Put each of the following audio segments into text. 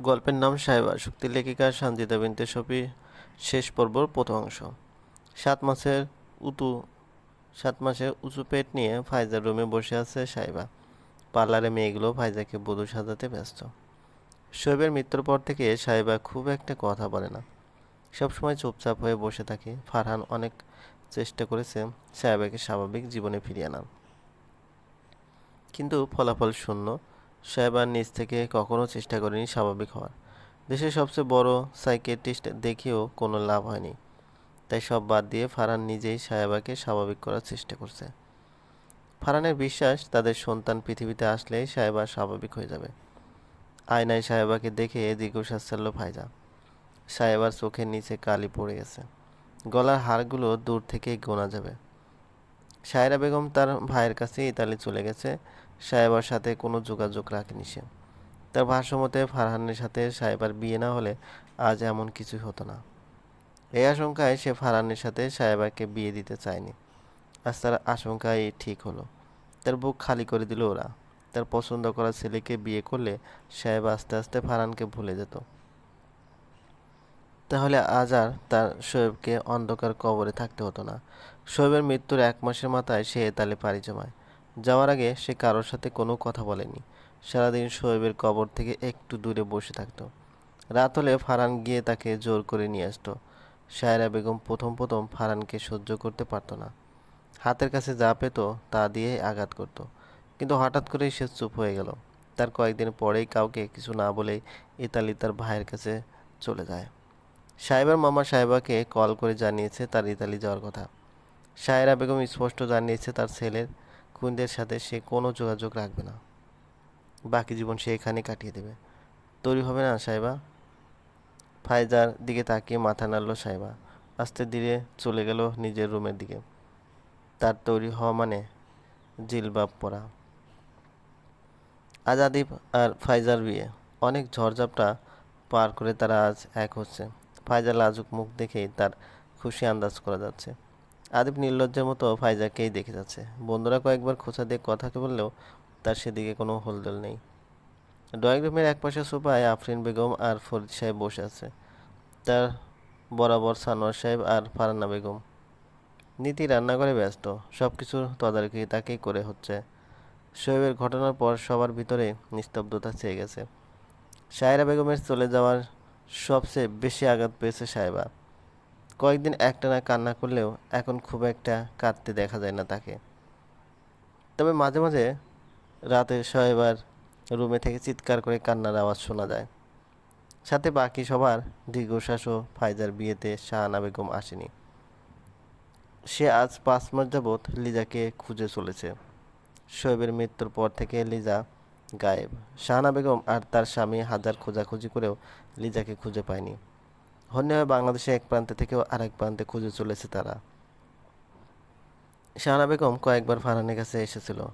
গল্পের নাম সাহেবা শক্তি লেখিকা সঞ্জিতা বিনতে সফি শেষ পর্বর প্রথম অংশ। সাত মাসের উতু সাত মাসের উঁচু পেট নিয়ে ফাইজার রুমে বসে আছে সাহেবা পার্লারে মেয়েগুলো ফাইজাকে বধূ সাজাতে ব্যস্ত। শোয়েবের মৃত্যুর পর থেকে সাহেবা খুব একটা কথা বলে না। সবসময় চুপচাপ হয়ে বসে থাকে। ফারহান অনেক চেষ্টা করেছে সাহেবাকে স্বাভাবিক জীবনে ফিরিয়ে আনার। কিন্তু ফলাফল শূন্য। সাহেবার নিজ থেকে কখনো চেষ্টা করেনি স্বাভাবিক হওয়ার। দেশের সবচেয়ে বড় সাইকিয়াট্রিস্ট দেখিয়েও কোনো লাভ হয়নি। তাই সব বাদ দিয়ে ফারহান নিজেই সাহেবাকে স্বাভাবিক করার চেষ্টা করছে। ফারহানের বিশ্বাস, তাদের সন্তান পৃথিবীতে আসলেই সাহেবা স্বাভাবিক হয়ে যাবে। আয়নায় সাহেবাকে দেখে দীর্ঘশ্বাস ছাড়ল ফাইজা সাহেবার চোখের নিচে কালি পড়ে গেছে। গলার হাড়গুলো দূর থেকেই গোনা যাবে। সায়রা বেগম তার ভাইয়ের কাছে ইতালি চলে গেছে। সাহেবার সাথে কোনো যোগাযোগ রাখেনি সে। তার ভাষ্যমতে ফারহানের সাথে সাহেবার বিয়ে না হলে আজ এমন কিছুই হতো না। এই আশঙ্কায় সে ফারহানের সাথে সাহেবাকে বিয়ে দিতে চায়নি। আজ তার আশঙ্কাই ঠিক হলো। তার বুক খালি করে দিল ওরা। তার পছন্দ করা ছেলেকে বিয়ে করলে সাহেব আস্তে আস্তে ফারহানকে ভুলে যেত। তাহলে আজ আর তার শোয়েবকে অন্ধকার কবরে থাকতে হতো না। শোয়েবের মৃত্যুর এক মাসের মাথায় সে তালে পাড়ি জমায়। যাওয়ার আগে সে কারোর সাথে কোনো কথা বলেনি। সারাদিন শোয়েবের কবর থেকে একটু দূরে বসে থাকতো। রাত হলে ফারহান গিয়ে তাকে জোর করে নিয়ে আসতো। সায়রা বেগম প্রথম প্রথম ফারহানকে সহ্য করতে পারতো না। হাতের কাছে যা পেত তা দিয়েই আঘাত করত। কিন্তু হঠাৎ করেই সে চুপ হয়ে গেল। তার কয়েকদিন পরেই কাউকে কিছু না বলেই ইতালি তার ভাইয়ের কাছে চলে যায়। সাহেবের মামা সাহেবাকে কল করে জানিয়েছে তার ইতালি যাওয়ার কথা। সায়রা বেগম স্পষ্ট জানিয়েছে তার ছেলের খুনদের সাথে সে কোনো যোগাযোগ রাখবে না। বাকি জীবন সে এখানে কাটিয়ে দেবে। তৈরি হবে না সাহেবা? ফায়জার দিকে তাকিয়ে মাথা নাড়ল সাহেবা। আস্তে ধীরে চলে গেল নিজের রুমের দিকে। তার তৈরি হওয়া মানে জিলবাব পরা। আজ আদিব আর ফাইজার বিয়ে। অনেক ঝড়ঝাপটা পার করে তারা আজ এক হচ্ছে। ফাইজার লাজুক মুখ দেখেই তার খুশি আন্দাজ করা যাচ্ছে। আদিব নির্লজ্জের মতো ফাইজাকেই দেখে যাচ্ছে। বন্ধুরা কয়েকবার খোঁচা দিয়ে কথা বললেও তার সেদিকে কোনো হোলদোল নেই। ড্রয়িং রুমের একপাশে সোফায় আফরিন বেগম আর ফরিদ সাহেব বসে আছে। তার বরাবর সানোয়ার সাহেব আর ফারান্না বেগম। নীতি রান্নাঘরে ব্যস্ত। সব কিছুর তদারকি তাকেই করে হচ্ছে। শোয়েবের ঘটনার পর সবার ভিতরে নিস্তব্ধতা চেয়ে গেছে। সায়রা বেগমের চলে যাওয়ার সবচেয়ে বেশি আঘাত পেয়েছে সাহেবা কয়েকদিন একটানা কান্না করলেও এখন খুব একটা কাঁদতে দেখা যায় না তাকে। তবে মাঝে মাঝে রাতে সাহেবার রুমে থেকে চিৎকার করে কান্নার আওয়াজ শোনা যায়। সাথে বাকি সবার দীর্ঘশ্বাস ও ফাইজার বিয়েতে শাহানা বেগম আসেনি। সে আজ পাঁচ মাস যাবৎ লিজাকে খুঁজে চলেছে। শোয়েবের মৃত্যুর পর থেকে লিজা গায়েব। শাহানা বেগম আর তার স্বামী হাজার খোঁজাখুঁজি করেও লিজাকে খুঁজে পায়নি। হন্যে বাংলাদেশে এক প্রান্তে থেকেও আরেক প্রান্তে খুঁজে চলেছে তারা। শাহানা বেগম কয়েকবার ফারহানের কাছে এসেছিল।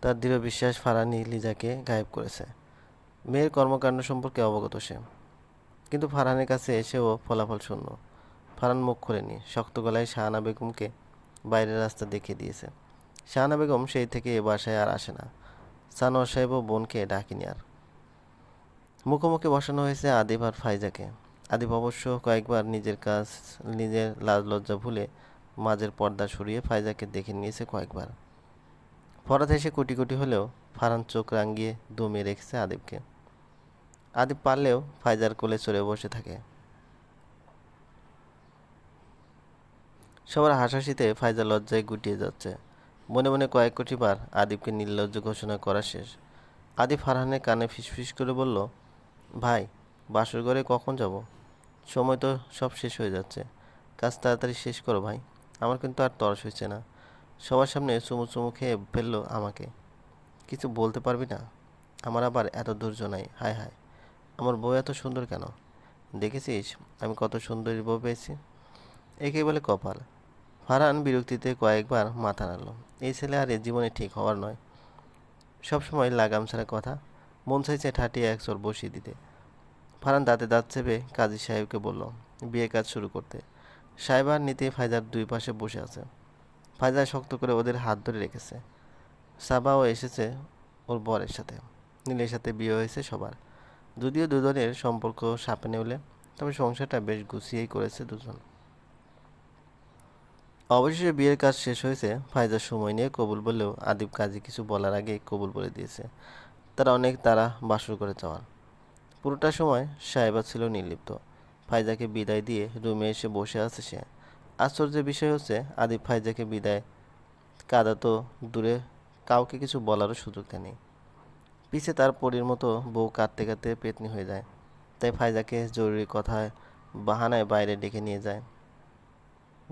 তার দৃঢ় বিশ্বাস ফারহানি লিজাকে গায়েব করেছে। মেয়ের কর্মকাণ্ড সম্পর্কে অবগত সে। কিন্তু ফারহানের কাছে এসেও ফলাফল শূন্য। ফারহান মুখ খোলেনি। শক্ত গলায় শাহানা বেগমকে বাইরের রাস্তা দেখিয়ে দিয়েছে। শাহানা বেগম সেই থেকে এ বাসায় আর আসে না। সানোয়ার সাহেব ও বোনকে ডাকিনি আর। মুখোমুখি বসানো হয়েছে আদিব আর ফাইজাকে। আদিব অবশ্য কয়েকবার নিজের কাজ, নিজের লাজ লজ্জা ভুলে মাঝের পর্দা সরিয়ে ফাইজাকে দেখে নিয়েছে কয়েকবার। ফরাত এসে কোটি কোটি হলেও ফারহান চোখ রাঙিয়ে দমিয়ে রেখেছে আদিবকে। আদিব পারলেও ফাইজার কোলে চড়ে বসে থাকে। সবার হাসাহাসিতে ফাইজা লজ্জায় গুটিয়ে যাচ্ছে। মনে মনে কয়েক কোটি বার আদিবকে নির্লজ্জ ঘোষণা করা শেষ। আদিব ফারহানের কানে ফিসফিস করে বলল, ভাই, বাসর ঘরে কখন যাব? সময় তো সব শেষ হয়ে যাচ্ছে। কাজ তাড়াতাড়ি শেষ করো ভাই। আমার কিন্তু আর তরস হচ্ছে না। সবার সামনে চুমু চুমু খেয়ে ফেলল আমাকে। কিছু বলতে পারবি না? আমার আবার এত ধৈর্য নাই। হায় হায়। আমার বউ এত সুন্দর কেন? দেখেছিস আমি কত সুন্দরী বউ পেয়েছি? একেই বলে কপাল। ফারহান বিরক্তিতে কয়েকবার মাথা নাড়ল। এই ছেলে আর এ জীবনে ঠিক হওয়ার নয়। সবসময় লাগাম ছাড়া কথা। মন চাইছে ঠাটিয়ে এক বসিয়ে দিতে। ফারহান দাঁতে দাঁত চেপে কাজী সাহেবকে বলল বিয়ে কাজ শুরু করতে। সাহেব আর নিতে ফায়জার দুই পাশে বসে আছে। ফায়জা শক্ত করে ওদের হাত ধরে রেখেছে। সাবাও এসেছে ওর বরের সাথে। নীলের সাথে বিয়ে হয়েছে সবার। যদিও দুজনের সম্পর্ক সাপে নেউলে, তবে সংসারটা বেশ গুছিয়েই করেছে দুজন। অবশেষে বিয়ের কাজ শেষ হয়েছে। ফাইজার সময় নিয়ে কবুল বললেও আদিব কাজী কিছু বলার আগেই কবুল বলে দিয়েছে। তারা অনেক তারা বাসর করে যাওয়ার। পুরোটা সময় সাহেবা ছিল নির্লিপ্ত। ফাইজাকে বিদায় দিয়ে রুমে এসে বসে আছে সে। আশ্চর্যের বিষয় হচ্ছে, আদিব ফাইজাকে বিদায় কাদা তো দূরে, কাউকে কিছু বলারও সুযোগ দেয়নি। পিছে তার পরীর মতো বউ কাঁদতে কাঁদতে পেতনি হয়ে যায়। তাই ফাইজাকে জরুরি কথায় বাহানায় বাইরে ডেকে নিয়ে যায়।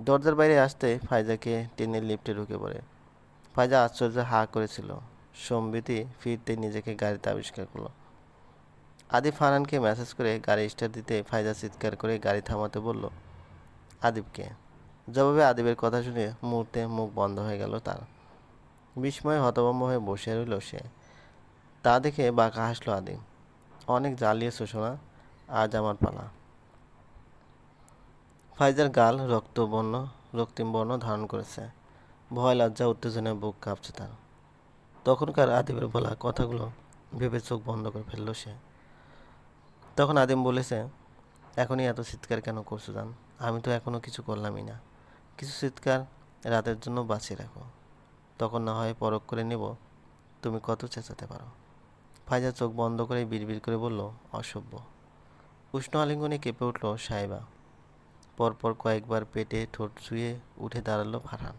দরজার বাইরে আসতে ফাইজাকে টেনে লিফটে ঢুকে পড়ে। ফাইজা আশ্চর্য হা করেছিল। সম্বিতি ফিরতে নিজেকে গাড়িতে আবিষ্কার করল। আদিব ফারহানকে মেসেজ করে গাড়ি স্টার্ট দিতে ফাইজা চিৎকার করে গাড়ি থামাতে বলল, আদিবকে? জবাবে আদিবের কথা শুনে মুহূর্তে মুখ বন্ধ হয়ে গেল তার। বিস্ময়ে হতভম্ব হয়ে বসে রইল সে। তা দেখে বাঁকা হাসলো আদিব। অনেক জ্বালিয়েছ সোনা, আজ আমার পালা। ফাইজার গাল রক্তবর্ণ, রক্তিম বর্ণ ধারণ করেছে। ভয়, লজ্জা উত্তেজনায় বুক কাঁপছে তার। তখনকার আদিবের বলা কথাগুলো ভেবে চোখ বন্ধ করে ফেলল সে। তখন আদিম বলেছে, এখনই এত চিৎকার কেন করছ জান? আমি তো এখনও কিছু করলামই না। কিছু চিৎকার রাতের জন্য বাঁচিয়ে রাখো। তখন না হয় পরখ করে নেব, তুমি কত চেঁচাতে পারো। ফাইজা চোখ বন্ধ করে বিড়বিড় করে বলল, অসভ্য। উষ্ণ আলিঙ্গনে কেঁপে উঠল সাহেবা। পরপর কয়েকবার পেটে ঠোঁট ছুঁয়ে উঠে দাঁড়াল ফারহান।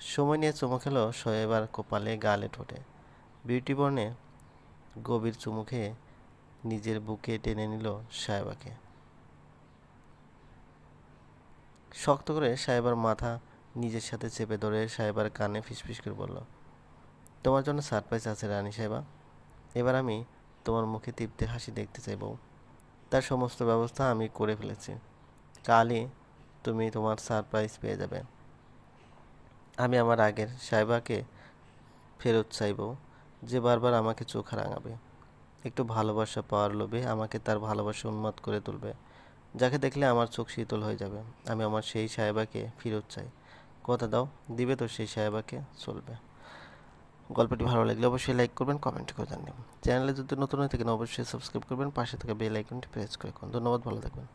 সময় নিয়ে চুমু খেলো শোয়েবার কপালে, গালে, ঠোঁটে। বিউটি বর্ণে গভীর চুমু খেয়ে নিজের বুকে টেনে নিল সাহেবাকে। শক্ত করে সাহেবার মাথা নিজের সাথে চেপে ধরে সাহেবার কানে ফিসফিস করে বলল, তোমার জন্য সারপ্রাইজ আছে রানী সাহেবা। এবার আমি তোমার মুখে তৃপ্তির হাসি দেখতে চাই বউ। তার সমস্ত ব্যবস্থা আমি করে ফেলেছি। কালই তুমি তোমার সারপ্রাইজ পেয়ে যাবে। আমি আমার আগের সাহেবাকে ফেরত চাইব, যে বারবার আমাকে চোখ রাঙাবে। একটু ভালোবাসা পাওয়ার লোভে আমাকে তার ভালোবাসা উন্মাদ করে তুলবে। যাকে দেখলে আমার চোখ শীতল হয়ে যাবে। আমি আমার সেই সাহেবাকে ফিরত চাই। কথা দাও, দিবে তো সেই সাহেবাকে, চলবে। গল্পটি ভালো লাগলে অবশ্যই লাইক করবেন কমেন্ট করে জানিয়ে চ্যানেলে যদি নতুন হয়ে থাকেন, অবশ্যই সাবস্ক্রাইব করবেন। পাশে থাকা বেল আইকনটি প্রেস করে ধন্যবাদ, ভালো থাকবেন।